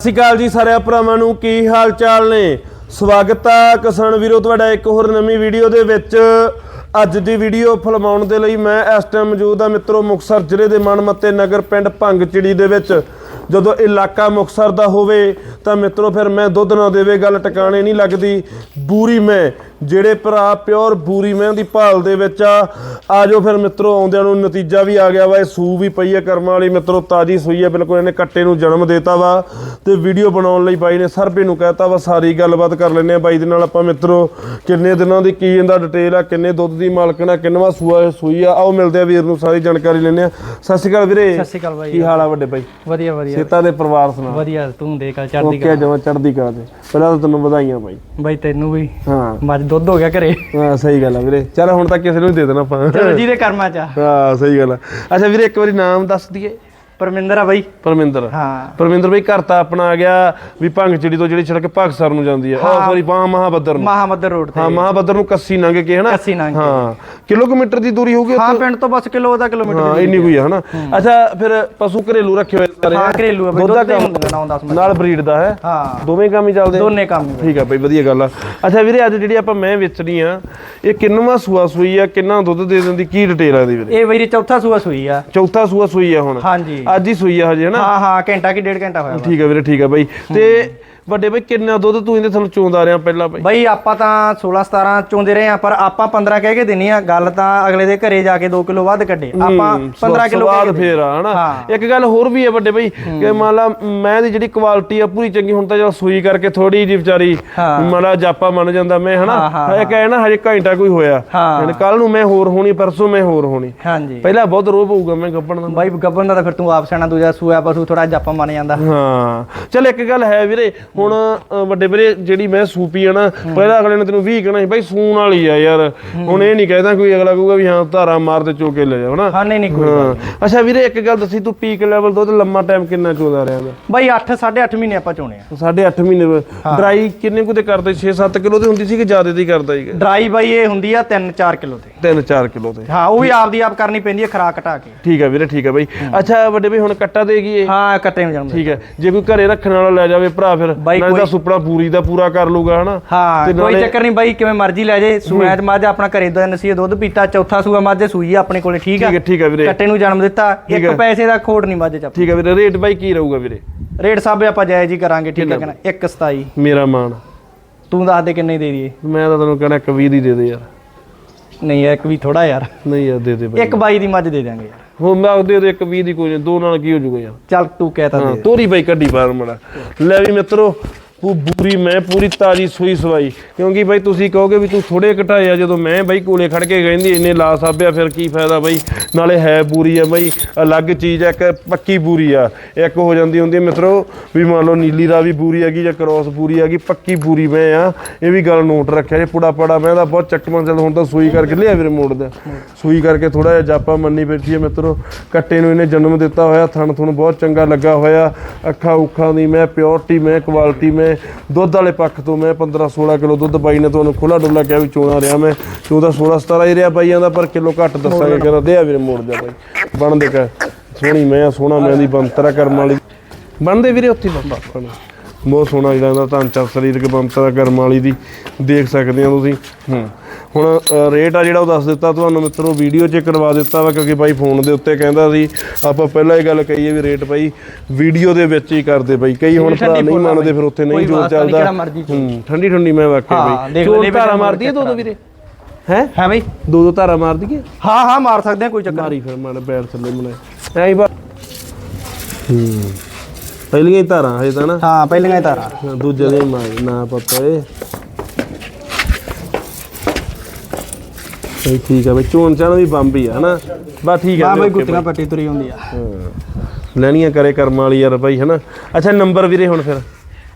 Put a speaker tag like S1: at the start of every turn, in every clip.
S1: ਸਤਿ ਸ਼੍ਰੀ ਅਕਾਲ ਜੀ ਸਾਰਿਆਂ ਭਰਾਵਾਂ ਨੂੰ, ਕੀ ਹਾਲ ਚਾਲ ਨੇ? ਸਵਾਗਤ ਆ ਕਿਸਾਨ ਵੀਰੋ, ਤੁਹਾਡਾ ਇੱਕ ਹੋਰ ਨਵੀਂ ਵੀਡੀਓ ਦੇ ਵਿੱਚ। ਅੱਜ ਦੀ ਵੀਡੀਓ ਫਿਲਮਾਉਣ ਦੇ ਲਈ ਮੈਂ ਇਸ ਟਾਈਮ ਮੌਜੂਦ ਹਾਂ ਮਿੱਤਰੋ ਮੁਕਸਰ ਜ਼ਿਲ੍ਹੇ ਦੇ ਮਨਮੱਤੇ ਨਗਰ ਪਿੰਡ ਭੰਗਚਿੜੀ ਦੇ ਵਿੱਚ। ਜਦੋਂ ਇਲਾਕਾ ਮੁਕਸਰ ਦਾ ਹੋਵੇ, ਤਾਂ ਮਿੱਤਰੋ ਫਿਰ ਮੈਂ ਦੁੱਧ ਨਾ ਦੇਵੇ, ਗੱਲ ਟਿਕਾਣੇ ਨਹੀਂ ਲੱਗਦੀ। ਬੂਰੀ ਮੈਂ ਜਿਹੜੇ ਭਰਾ ਪਿਓਰ ਬੂਰੀ ਮੈਂ ਦੀ ਭਾਲ ਦੇ ਵਿੱਚ ਆ ਆਜੋ ਫਿਰ ਮਿੱਤਰੋ ਆਉਂਦਿਆਂ ਨੂੰ ਨਤੀਜਾ ਵੀ ਆ ਗਿਆ ਵਾ ਇਹ ਸੂ ਵੀ ਪਈ ਹੈ ਕਰਮਾਂ ਵਾਲੀ ਮਿੱਤਰੋ ਤਾਜੀ ਸੂਈ ਹੈ ਬਿਲਕੁਲ ਇਹਨੇ ਕੱਟੇ ਨੂੰ ਜਨਮ ਦਿੱਤਾ ਵਾ ਤੇ ਵੀਡੀਓ ਬਣਾਉਣ ਲਈ ਬਾਈ ਨੇ ਸਰਬੇ ਨੂੰ ਕਹਿਤਾ ਵਾ ਸਾਰੀ ਗੱਲਬਾਤ ਕਰ ਲੈਨੇ ਆ ਬਾਈ ਦੇ ਨਾਲ ਆਪਾਂ ਮਿੱਤਰੋ ਕਿੰਨੇ ਦਿਨਾਂ ਦੀ ਕੀ ਇਹਦਾ ਡਿਟੇਲ ਆ ਕਿੰਨੇ ਦੁੱਧ ਦੀ ਮਾਲਕਣਾ ਕਿੰਨਵਾ ਸੂਆ ਸੂਈ ਆ ਆਓ ਮਿਲਦੇ ਆ ਵੀਰ ਨੂੰ ਸਾਰੀ ਜਾਣਕਾਰੀ ਲੈਨੇ ਆ। ਸਤਿ ਸ਼੍ਰੀ ਅਕਾਲ ਵੀਰੇ।
S2: ਸਤਿ ਸ਼੍ਰੀ ਅਕਾਲ ਬਾਈ।
S1: ਕੀ ਹਾਲ ਆ ਵੱਡੇ ਬਾਈ?
S2: ਵਧੀਆ ਵਧੀਆ।
S1: ਸੇਤਾ ਦੇ ਪਰਿਵਾਰ ਸੁਣਾ।
S2: ਵਧੀਆ ਤੂੰ ਦੇ ਕੱਲ। ਚੜਦੀ
S1: ਓਕੇ ਜਮਾ ਚੜਦੀ ਕਲਾ ਤੇ। ਪਹਿਲਾਂ ਤਾਂ ਤੈਨੂੰ ਵਧਾਈਆਂ ਬਾਈ।
S2: ਬਾਈ ਤੈਨੂੰ ਵੀ।
S1: ਹਾਂ।
S2: ਮੱਝ ਦੁੱਧ ਹੋ ਗਿਆ ਘਰੇ।
S1: ਹਾਂ ਸਹੀ ਗੱਲ ਆ ਵੀਰੇ। ਚੱਲ ਹੁਣ ਤਾਂ ਕਿਸੇ ਨੂੰ ਦੇ ਦੇਣਾ ਆਪਾਂ।
S2: ਚਲੋ ਜਿਹਦੇ ਕਰਮਾਂ ਚ। ਆ।
S1: ਹਾਂ ਸਹੀ ਗੱਲ ਆ। ਅੱਛਾ ਵੀਰੇ ਇੱਕ ਵਾਰੀ ਨਾਮ ਦੱਸ ਦਈਏ।
S2: ਪਰਮਿੰਦਰ ਆ ਬਾਈ।
S1: ਪਰਮਿੰਦਰ।
S2: ਹਾਂ।
S1: ਪਰਮਿੰਦਰ ਬਈ ਘਰ ਤਾਂ ਆਪਣਾ ਆ ਗਿਆ ਵੀ ਭੰਗ ਚਿੜੀ ਤੋਂ ਜਿਹੜੀ ਸੜਕ ਭਾਗਸਰ ਨੂੰ ਜਾਂਦੀ ਆ। ਉਹ ਸੌਰੀ ਬਾਹ ਮਹਾਬੱਦਰ ਨੂੰ।
S2: ਮਹਾਮਦਰ ਰੋਡ ਤੇ।
S1: ਹਾਂ ਮਹਾਬੱਦਰ ਨੂੰ ਕੱਸੀ ਲੰਘ ਕੇ ਹਨਾ?
S2: ਕੱਸੀ ਲੰਘ।
S1: ਹਾਂ। ਕਿਲੋਮੀਟਰ ਦੀ ਦੂਰੀ ਹੋਊਗੀ
S2: ਹਾਂ ਪਿੰਡ ਤੋਂ ਬਸ ਕਿਲੋ ਦਾ ਕਿਲੋਮੀਟਰ
S1: ਹਾਂ ਇੰਨੀ ਕੋਈ ਆ ਹਨਾ? ਅੱਛਾ ਫਿਰ ਪਸ਼ੂ ਘਰੇਲੂ ਰੱਖੇ ਹੋਏ ਸਾਰੇ
S2: ਹਾਂ ਘਰੇਲੂ ਆ ਬਾਈ
S1: ਦੁੱਧ ਦਾ
S2: ਦੁੱਧ ਹੀ
S1: ਕੰਮ
S2: ਹੁੰਦੀਆਂ 9 10 ਮਿੰਟ
S1: ਨਾਲ ਬਰੀਡ ਦਾ ਹੈ?
S2: ਹਾਂ।
S1: ਦੋਵੇਂ ਕੰਮ ਹੀ ਚੱਲਦੇ?
S2: ਦੋਨੇ ਕੰਮ ਹੀ।
S1: ਠੀਕ ਆ ਬਈ ਵਧੀਆ ਗੱਲ ਆ। ਅੱਛਾ ਵੀਰੇ ਅੱਜ ਜਿਹੜੀ ਆਪਾਂ ਮੈਂ ਵੇਚਣੀ ਆ ਇਹ ਕਿੰਨਵਾਂ ਸੂਆ ਸੂਈ ਆ ਕਿੰਨਾ ਦੁੱਧ ਦੇ ਦਿੰਦੀ ਕੀ ਡਿਟੇਲ ਆ ਇਹਦੀ ਵੀਰੇ?
S2: ਇਹ ਵੀਰੇ ਚੌਥਾ ਸੂਆ ਸੂਈ ਆ।
S1: ਚੌਥਾ ਸੂਆ ਸੂਈ ਆ ਹੁਣ।
S2: ਹਾਂਜੀ।
S1: ਅੱਜ ਹੀ ਸੂਈ ਆ ਹਜੇ ਹਨਾ
S2: ਹਾਂ ਹਾਂ ਘੰਟਾ ਕੀ ਡੇਢ ਘੰਟਾ ਹੋਇਆ ਵਾ।
S1: ਠੀਕ ਆ ਵੀਰੇ ਠੀਕ ਆ ਬਾਈ ਤੇ ਵੱਡੇ ਬਾਈ ਕਿੰਨਾ ਦੁੱਧ ਤੂੰ ਇਹਦੇ ਤੁਹਾਨੂੰ ਚੋਂਦਾ ਰਿਹਾ ਪਹਿਲਾਂ ਬਾਈ?
S2: ਬਾਈ ਆਪਾਂ ਤਾਂ 16 17 ਚੋਂਦੇ ਰਹੇ ਆ ਪਰ ਆਪਾਂ 15 ਕਹਿ ਕੇ ਦਿੰਨੀ ਆ ਗੱਲ ਤਾਂ ਅਗਲੇ ਦੇ ਘਰੇ ਜਾ ਕੇ 2 ਕਿਲੋ ਵੱਧ ਕੱਢੇ। ਆਪਾਂ 15 ਕਿਲੋ
S1: ਸਵਾਦ ਫੇਰ ਆ ਹਨਾ। ਇੱਕ ਗੱਲ ਹੋਰ ਵੀ ਹੈ ਵੱਡੇ ਬਾਈ ਕਿ ਮੰਨ ਲਾ ਮੈਂ ਦੀ ਜਿਹੜੀ ਕੁਆਲਿਟੀ ਆ ਪੂਰੀ ਚੰਗੀ ਹੁਣ ਤਾਂ ਜਦ ਸੂਈ ਕਰਕੇ ਥੋੜੀ ਜਿਹੀ ਵਿਚਾਰੀ। ਮੰਨ ਲਾ ਜਾਪਾ ਮੰਨ ਜਾਂਦਾ ਮੈਂ ਹਨਾ?
S2: ਹਾਂ, ਹਾਂ,
S1: ਇੱਕ ਹੈ। ਨਾ ਹਜੇ ਘੰਟਾ ਕੋਈ ਹੋਇਆ।
S2: ਹਾਂ।
S1: ਕੱਲ ਨੂੰ ਮੈਂ ਹੋਰ ਹੋਣੀ ਪਰਸੋਂ ਮੈਂ ਹੋਰ ਹੋਣੀ।
S2: ਹਾਂਜੀ।
S1: ਪਹਿਲਾਂ ਬਹੁਤ ਰੋਹ ਪਊਗਾ ਮੈਂ ਗੱਪਣ ਦਾ।
S2: ਬਾਈ ਗੱਬਨ ਦਾ ਤਾਂ ਫਿਰ ਤੂੰ ਆਪ ਸਿਆਣਾ ਦੂਜਾ ਸੂਆ ਪਸ਼ੂ ਥੋੜਾ ਜੱਪਾ ਮੰਨ ਜਾਂਦਾ।
S1: ਹਾਂ। ਚਲ ਇੱਕ ਗੱਲ ਹੈ ਵੀਰੇ ਹੁਣ ਅ, ਵੱਡੇ ਵੀਰੇ ਜਿਹੜੀ ਮੈਂ ਸੂਪੀ ਆ ਨਾ ਪਹਿਲਾਂ ਅਗਲੇ ਨੇ ਤੈਨੂੰ 20 ਕਹਿਣਾ ਸੀ ਬਾਈ ਸੂਣ ਵਾਲੀ ਆ ਯਾਰ। ਹੁਣ ਇਹ ਨਹੀਂ ਕਹਿਦਾ ਕੋਈ ਅਗਲਾ ਕਹੂਗਾ ਵੀ ਹਾਂ ਧਾਰਾ ਮਾਰ ਤੇ ਚੋਕੇ ਲੈ ਜਾ ਹਨਾ?
S2: ਹਾਂ ਨਹੀਂ ਨਹੀਂ ਕੋਈ
S1: ਹਾਂ। ਅੱਛਾ ਵੀਰੇ ਇੱਕ ਗੱਲ ਦੱਸੀ ਤੂੰ ਪੀਕ ਲੈਵਲ ਤੋਂ ਤੇ ਲੰਮਾ ਟਾਈਮ ਕਿੰਨਾ ਚੋਦਾ ਰਿਹਾ ਵਾ?
S2: ਬਾਈ 8 8.5 ਮਹੀਨੇ ਆਪਾਂ ਚੋਣੇ ਆ।
S1: ਸਾਢੇ 8 ਮਹੀਨੇ ਡਰਾਈ ਕਿੰਨੇ ਕੁ ਤੇ ਕਰਦੇ? 6-7 ਕਿਲੋ ਤੇ ਹੁੰਦੀ ਸੀ ਕਿ ਜ਼ਿਆਦਾ ਦੀ ਕਰਦਾ ਸੀਗਾ
S2: ਡਰਾਈ ਬਾਈ ਇਹ ਹੁੰਦੀ ਆ 3-4 ਕਿਲੋ ਤੇ।
S1: 3-4 ਕਿਲੋ ਤੇ।
S2: ਹਾਂ ਉਹ ਵੀ ਆਪਦੀ ਆਪ ਕਰਨੀ ਪੈਂਦੀ ਹੈ ਖਰਾਕ ਘਟਾ ਕੇ।
S1: ਠੀਕ ਹੈ ਵੀਰੇ ਠੀਕ ਹੈ ਬਾਈ। ਅੱਛਾ ਵੱਡੇ ਬਈ ਹੁਣ ਕੱਟਾ ਦੇਗੀ ਇਹ?
S2: ਹਾਂ ਕੱਟੇ ਨੂੰ ਜਨਮ
S1: ਠੀਕ ਹੈ ਜੇ ਕੋਈ ਘਰੇ ਰੱਖਣ ਵਾਲਾ ਲੈ ਜਾਵੇ ਭਰਾ ਫਿਰ?
S2: ਬਾਈ
S1: ਨਾਲੇ ਤਾਂ ਸੁਪਨਾ ਪੂਰੀ ਦਾ ਪੂਰਾ ਕਰ ਲੂਗਾ ਹਨਾ?
S2: ਹਾਂ ਕੋਈ ਚੱਕਰ ਨਹੀਂ ਬਾਈ ਕਿਵੇਂ ਮਰਜ਼ੀ ਲੈ ਜੇ ਚ ਮੱਝ ਆਪਣਾ ਘਰੇ ਦੋ ਨਸੀਹ ਦੁੱਧ ਪੀਤਾ ਚੌਥਾ ਸੂਆ ਮੱਝ ਸੂਈ ਆ ਆਪਣੇ ਕੋਲੇ ਠੀਕ ਆ?
S1: ਠੀਕ ਹੈ ਵੀਰੇ।
S2: ਕੱਟੇ ਨੂੰ ਜਨਮ ਦਿੱਤਾ ਇੱਕ। ਪੈਸੇ ਦਾ ਖੋੜ ਨਹੀਂ ਮੱਝ ਚ।
S1: ਠੀਕ ਹੈ ਵੀਰੇ ਰੇਟ ਬਾਈ ਕੀ ਰਹੂਗਾ ਵੀਰੇ?
S2: ਰੇਟ ਸਾਬੇ ਆਪਾਂ ਜਾਇਜ਼ ਹੀ ਕਰਾਂਗੇ ਠੀਕ ਹੈ ਨਾ 127
S1: ਮੇਰਾ ਮਾਨ
S2: ਤੂੰ ਦੱਸ ਦੇ ਕਿੰਨੇ ਦੇ ਦਈਏ?
S1: ਮੈਂ ਤਾਂ ਤੈਨੂੰ ਕਹਿਣਾ ਇੱਕ 20 ਦੀ ਦੇ ਦੇ ਯਾਰ।
S2: ਨਹੀਂ ਇੱਕ ਵੀ ਥੋੜਾ ਯਾਰ।
S1: ਨਹੀਂ ਯਾਰ ਦੇ ਦੇ ਬਾਈ।
S2: ਇੱਕ ਬਾਈ ਦੀ ਮੱਝ ਦੇ ਦਾਂਗੇ ਯਾਰ।
S1: ਹੁਣ ਮੈਂ ਦੇ ਦੇ ਇੱਕ 20 ਦੀ ਕੋਈ ਨਹੀਂ ਦੋ ਨਾਲ ਕੀ ਹੋ ਜਾਊਗਾ ਯਾਰ?
S2: ਚੱਲ ਤੂੰ ਕਹਿਤਾ
S1: ਹਾਂ
S2: ਦੇ।
S1: ਤੋਰੀ ਬਾਈ ਕੱਢੀ ਬਾਹਰ ਮੜਾ। ਲੈ ਵੀ ਮਿੱਤਰੋ ਪੂਰੀ ਮੈਂ ਪੂਰੀ ਤਾਜੀ ਸੂਈ ਸਵਾਈ। ਕਿਉਂਕਿ ਬਾਈ ਤੁਸੀਂ ਕਹੋਗੇ ਵੀ ਤੂੰ ਥੋੜੇ ਘਟਾਏ ਆ, ਜਦੋਂ ਮੈਂ ਬਾਈ ਕੋਲੇ ਖੜ ਕੇ ਕਹਿੰਦੀ, ਇੰਨੇ ਲਾ ਸਾਬਿਆ, ਫਿਰ ਕੀ ਫਾਇਦਾ ਬਾਈ? ਨਾਲੇ ਹੈ ਪੂਰੀ ਆ ਬਾਈ, ਅਲੱਗ ਚੀਜ਼ ਆ, ਇੱਕ ਪੱਕੀ ਪੂਰੀ ਆ। ਇੱਕ ਹੋ ਜਾਂਦੀ ਹੁੰਦੀ ਆ, ਮਿੱਤਰੋ, ਵੀ ਮੰਨ ਲਓ ਨੀਲੀ ਰਾਵੀ ਪੂਰੀ ਹੈਗੀ ਜਾਂ ਕ੍ਰੋਸ ਪੂਰੀ ਹੈਗੀ, ਪੱਕੀ ਪੂਰੀ ਮੈਂ ਆ। ਇਹ ਵੀ ਗੱਲ ਨੋਟ ਰੱਖਿਆ, ਜੇ ਪੁੜਾ ਪੜਾ ਮੈਂ ਦਾ ਬਹੁਤ ਚੱਕਵਾਂ, ਚੱਲ ਹੁਣ ਤਾਂ ਸੂਈ ਕਰਕੇ ਲਿਆ ਵੀਰੇ ਮੋੜਦਾ ਸੂਈ ਕਰਕੇ ਥੋੜਾ ਜਿਹਾ ਜਾਪਾ ਮੰਨੀ ਬੈਠੀ ਹੈ ਮਿੱਤਰੋ। ਕੱਟੇ ਨੂੰ ਇਹਨੇ ਜਨਮ ਦਿੱਤਾ ਹੋਇਆ ਥਣ ਥੁਣ ਬਹੁਤ ਚੰਗਾ ਲੱਗਾ ਹੋਇਆ। ਅੱਖਾਂ ਉੱਖਾਂ ਦੀ ਮੈਂ ਪਿਓਰਟੀ ਮੈਂ ਕੁਆਲਿਟੀ ਮੈਂ ਦੁੱਧ ਵਾਲੇ ਪੱਖ ਤੋਂ ਮੈਂ 15 16 ਕਿਲੋ ਦੁੱਧ ਬਾਈ ਨੇ ਤੁਹਾਨੂੰ ਖੁੱਲਾ ਡੁੱਲਾ ਕਿਹਾ ਵੀ ਚੋਣਾ ਰਿਹਾ ਮੈਂ। ਚੋਦਾ 16 17 ਹੀ ਰਿਹਾ ਬਾਈਆਂ ਦਾ ਪਰ ਕਿਲੋ ਘੱਟ ਦੱਸਾਂਗੇ ਕਹਿੰਦਾ ਦੇ ਆ ਵੀਰੇ ਮੋੜ ਜਾ ਬਾਈ। ਬਣ ਦੇ ਕਰ ਸੋਹਣੀ ਮੈਂ ਆ, ਸੋਹਣਾ ਮੈਂ ਦੀ ਬੰਤਰਾ ਕਰਮ ਵਾਲੀ। ਬਣਦੇ ਵੀਰੇ ਉੱਥੇ ਬੰਦਾ। ਬਹੁਤ ਸੋਹਣਾ ਜਿਹੜਾ ਇਹਦਾ ਢਾਂਚਾ ਸਰੀਰਕ ਬੰਤਰਾ ਕਰਮ ਵਾਲੀ ਦੀ ਦੇਖ ਸਕਦੇ ਹੋ ਤੁਸੀਂ। ਹੂੰ। ਹੁਣ ਰੇਟ ਆ ਜਿਹੜਾ ਉਹ ਦੱਸ ਦਿੱਤਾ ਤੁਹਾਨੂੰ ਮਿੱਤਰੋ ਵੀਡੀਓ 'ਚ ਕਰਵਾ ਦਿੱਤਾ ਵਾ ਕਿਉਂਕਿ ਬਾਈ ਫੋਨ ਦੇ ਉੱਤੇ ਕਹਿੰਦਾ ਸੀ ਆਪਾਂ ਪਹਿਲਾਂ ਇਹ ਗੱਲ ਕਹੀਏ ਵੀ ਰੇਟ ਬਾਈ ਵੀਡੀਓ ਦੇ ਵਿੱਚ ਹੀ ਕਰਦੇ ਬਾਈ। ਕਈ ਹੁਣ ਭਰਾ ਨਹੀਂ
S2: ਆ
S1: ਮੰਨਦੇ ਫਿਰ ਉੱਥੇ ਨਹੀਂ
S2: ਕੋਈ
S1: ਜੋ
S2: ਵਾਸਤਾ ਨਹੀਂ,
S1: ਚੱਲਦਾ। ਹੂੰ ਠੰਡੀ ਠੰਡੀ ਮੈਂ ਵਾਕਿਆ
S2: ਹਾਂ,
S1: ਬਾਈ।
S2: ਦੇਖ
S1: ਚੋਰ ਧਾਰਾ ਮਾਰਦੀ ਹੈ ਦੋ ਦੋ ਵੀਰੇ। ਹੈ?
S2: ਹੈ ਬਈ।
S1: ਦੋ ਦੋ ਧਾਰਾ ਮਾਰ ਦਈਏ?
S2: ਹਾਂ ਹਾਂ ਮਾਰ ਸਕਦੇ ਆ ਕੋਈ ਚੱਕਰ
S1: ਮਾਰੀ ਫਿਰ ਮਾੜਾ ਪੈਰ ਥੱਲੇ ਮਨੇ ਐਂ ਹੀ ਬਾ ਹੂੰ। ਪਹਿਲੀਆਂ ਹੀ ਧਾਰਾਂ ਹਜੇ ਤਾਂ ਨਾ?
S2: ਹਾਂ ਪਹਿਲੀਆਂ ਹੀ ਤਾਰਾਂ
S1: ਦੂਜੇ ਦੇ ਮਾਰ ਨਾ ਪਤਾ ਏ। ਸਹੀ ਠੀਕ ਆ ਬਈ ਚੋਣ ਚਾਣ ਵੀ ਬੰਬ ਹੀ ਆ ਹਨਾ? ਬਸ ਠੀਕ ਆ ਬਈ,
S2: ਗੁੱਟੀਆਂ ਪੱਟੀ ਤੁਰੀ ਹੁੰਦੀ ਆ।
S1: ਹਾਂ। ਲੈਣੀਆਂ ਕਰੇ ਕਰਮ ਵਾਲੀ ਯਾਰ ਬਾਈ ਹਨਾ? ਅੱਛਾ ਨੰਬਰ ਵੀਰੇ ਹੁਣ ਫਿਰ।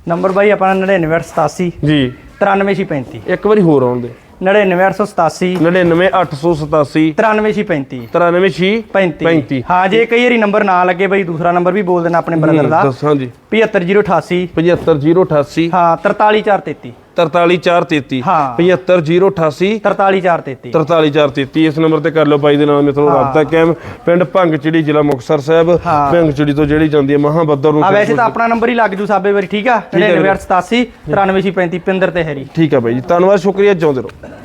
S2: ਨੰਬਰ ਬਾਈ ਆਪਣਾ 99887
S1: ਜੀ।
S2: 93635
S1: ਇੱਕ ਵਾਰੀ ਹੋਰ ਆਉਣ ਦੇ।
S2: 99887
S1: 99887
S2: 93635
S1: 936
S2: 35
S1: 35
S2: ਹਾਂ ਜੇ ਕਈ ਵਾਰੀ ਨੰਬਰ ਨਾ ਲੱਗੇ ਬਈ ਦੂਸਰਾ ਨੰਬਰ ਵੀ ਬੋਲ ਦੇਣਾ ਆਪਣੇ ਬ੍ਰਦਰ ਦਾ।
S1: ਦੱਸਾਂ ਜੀ।
S2: 75088
S1: 75088
S2: ਹਾਂ 43433
S1: 43433
S2: ਹਾਂ।
S1: 75088
S2: 43433
S1: 43433 ਇਸ ਨੰਬਰ ਤੇ ਕਰ ਲਓ ਬਾਈ ਦੇ ਨਾਲ ਮਿੱਤਰੋ ਰਾਬਤਾ ਕਾਇਮ। ਪਿੰਡ ਭੰਗਚੜੀ ਜ਼ਿਲ੍ਹਾ ਮੁਕਤਸਰ ਸਾਹਿਬ।
S2: ਹਾਂ।
S1: ਭੰਗਚੜੀ ਤੋਂ ਜਿਹੜੀ ਜਾਂਦੀ ਹੈ ਮਹਾਬੱਦਰ ਨੂੰ
S2: ਆ ਵੈਸੇ ਤਾਂ ਆਪਣਾ ਨੰਬਰ ਹੀ ਲੱਗ ਜੂ ਸਾਬੇ ਵਾਰੀ ਠੀਕ ਆ? 9987 93635 ਪਿੰਦਰ ਤੇ ਹੈਰੀ।
S1: ਠੀਕ ਹੈ ਬਾਈ ਜੀ ਧੰਨਵਾਦ ਸ਼ੁਕਰੀਆ ਜਿਉਂਦੇ ਰਹੋ।